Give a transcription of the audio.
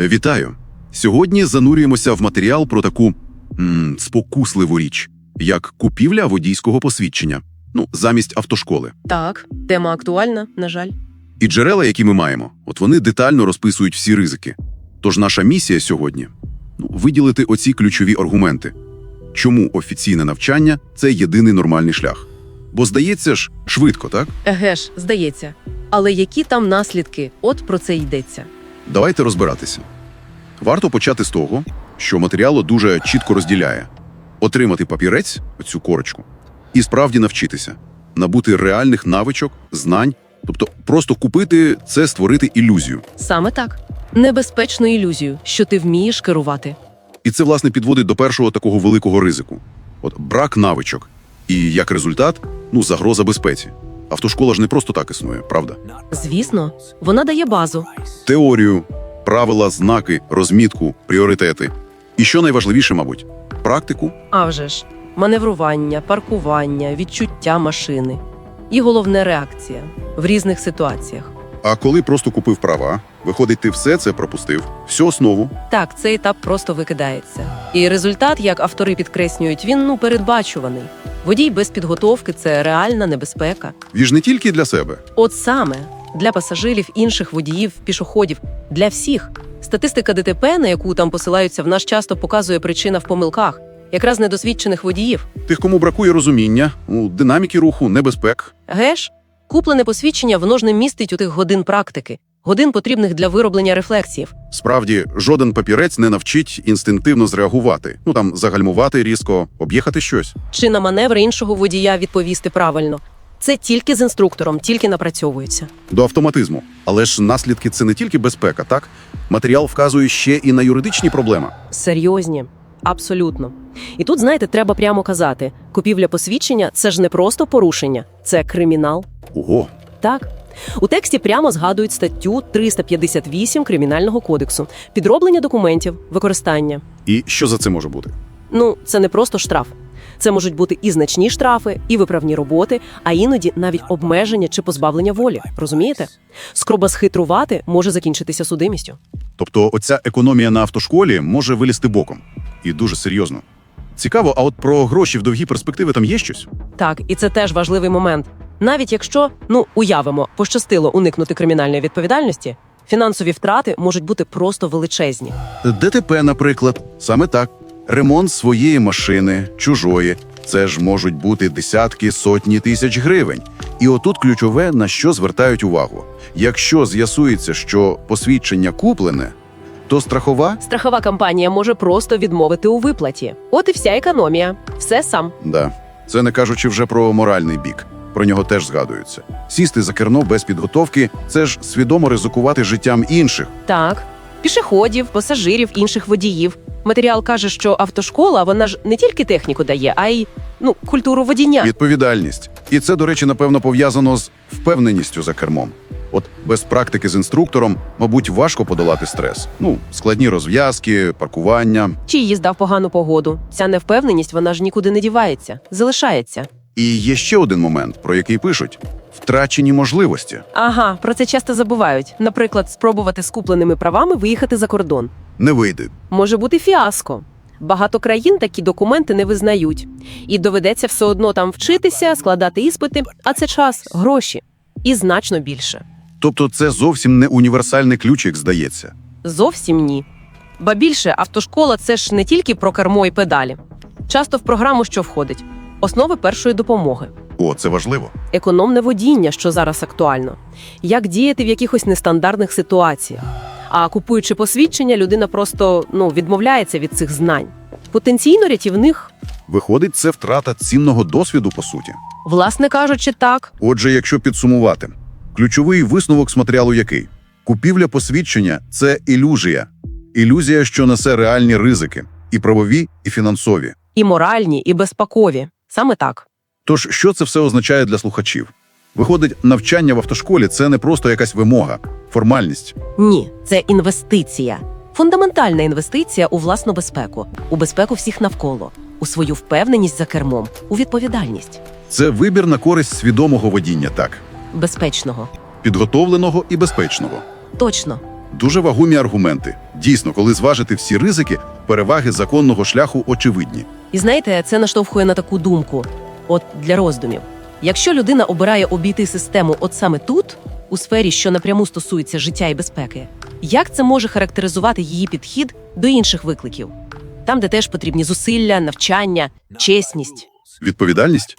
Вітаю! Сьогодні занурюємося в матеріал про таку м, спокусливу річ, як купівля водійського посвідчення, ну, замість автошколи. Так, тема актуальна, на жаль. І джерела, які ми маємо, от вони детально розписують всі ризики. Тож наша місія сьогодні ну, виділити оці ключові аргументи, чому офіційне навчання це єдиний нормальний шлях. Бо здається ж, швидко, так? Еге ж, здається. Але які там наслідки? От про це йдеться. Давайте розбиратися. Варто почати з того, що матеріал дуже чітко розділяє: отримати папірець, оцю корочку, і справді навчитися, набути реальних навичок, знань, тобто просто купити це створити ілюзію. Саме так. Небезпечну ілюзію, що ти вмієш керувати. І це, власне, підводить до першого такого великого ризику: от брак навичок. І як результат, ну, загроза безпеці. Автошкола ж не просто так існує, правда? Звісно, вона дає базу. Теорію, правила, знаки, розмітку, пріоритети. І що найважливіше, мабуть, практику А вже ж, маневрування, паркування, відчуття машини. І головне реакція в різних ситуаціях. А коли просто купив права, виходить, ти все це пропустив, всю основу. Так, цей етап просто викидається. І результат, як автори підкреслюють, він ну передбачуваний. Водій без підготовки це реальна небезпека. Він ж не тільки для себе. От саме для пасажирів, інших водіїв, пішоходів, для всіх. Статистика ДТП, на яку там посилаються, в нас часто показує причина в помилках, якраз недосвідчених водіїв. Тих, кому бракує розуміння, ну, динаміки руху, небезпек. Геш, куплене посвідчення воно ж не містить у тих годин практики, годин потрібних для вироблення рефлексів. Справді, жоден папірець не навчить інстинктивно зреагувати, ну там загальмувати різко, об'їхати щось. Чи на маневри іншого водія відповісти правильно. Це тільки з інструктором, тільки напрацьовується. До автоматизму. Але ж наслідки це не тільки безпека, так? Матеріал вказує ще і на юридичні проблеми. Серйозні, абсолютно. І тут, знаєте, треба прямо казати: купівля посвідчення це ж не просто порушення, це кримінал. Ого, Так. У тексті прямо згадують статтю 358 Кримінального кодексу підроблення документів, використання. і що за це може бути? Ну, це не просто штраф. Це можуть бути і значні штрафи, і виправні роботи, а іноді навіть обмеження чи позбавлення волі. Розумієте? Спроба схитрувати може закінчитися судимістю. Тобто, оця економія на автошколі може вилізти боком. І дуже серйозно. Цікаво, а от про гроші в довгі перспективи там є щось? Так, і це теж важливий момент. Навіть якщо, ну уявимо, пощастило уникнути кримінальної відповідальності, фінансові втрати можуть бути просто величезні. ДТП, наприклад, саме так. Ремонт своєї машини, чужої. Це ж можуть бути десятки, сотні тисяч гривень. І отут ключове, на що звертають увагу. Якщо з'ясується, що посвідчення куплене, то страхова Страхова компанія може просто відмовити у виплаті. От і вся економія. Все сам. Да. Це не кажучи вже про моральний бік. Про нього теж згадується. Сісти за керно без підготовки це ж свідомо ризикувати життям інших. Так, пішоходів, пасажирів, інших водіїв. Матеріал каже, що автошкола вона ж не тільки техніку дає, а й ну культуру водіння. Відповідальність. І це, до речі, напевно, пов'язано з впевненістю за кермом. От без практики з інструктором, мабуть, важко подолати стрес. Ну, складні розв'язки, паркування. Чи їзда в погану погоду. Ця невпевненість вона ж нікуди не дівається, залишається. І є ще один момент, про який пишуть: втрачені можливості. Ага, про це часто забувають. Наприклад, спробувати з купленими правами виїхати за кордон. Не вийде. Може бути фіаско. Багато країн такі документи не визнають, і доведеться все одно там вчитися, складати іспити, а це час, гроші і значно більше. Тобто, це зовсім не універсальний ключ, як здається. Зовсім ні. Ба більше автошкола це ж не тільки про кермо і педалі. Часто в програму що входить: основи першої допомоги, О, це важливо. економне водіння, що зараз актуально, як діяти в якихось нестандартних ситуаціях. А купуючи посвідчення, людина просто ну відмовляється від цих знань. Потенційно рятівних, Виходить, це втрата цінного досвіду, по суті. власне кажучи, так. Отже, якщо підсумувати, ключовий висновок з матеріалу який? Купівля посвідчення це ілюзія. Ілюзія, що несе реальні ризики і правові, і фінансові. І моральні, і безпекові. Саме так. Тож, що це все означає для слухачів? Виходить, навчання в автошколі це не просто якась вимога, формальність. Ні, це інвестиція. Фундаментальна інвестиція у власну безпеку, у безпеку всіх навколо, у свою впевненість за кермом, у відповідальність Це вибір на користь свідомого водіння, так, безпечного. підготовленого і безпечного. Точно. Дуже вагомі аргументи. Дійсно, коли зважити всі ризики, переваги законного шляху очевидні. І знаєте, це наштовхує на таку думку, от для роздумів. Якщо людина обирає обійти систему от саме тут, у сфері, що напряму стосується життя і безпеки, як це може характеризувати її підхід до інших викликів? Там, де теж потрібні зусилля, навчання, чесність. Відповідальність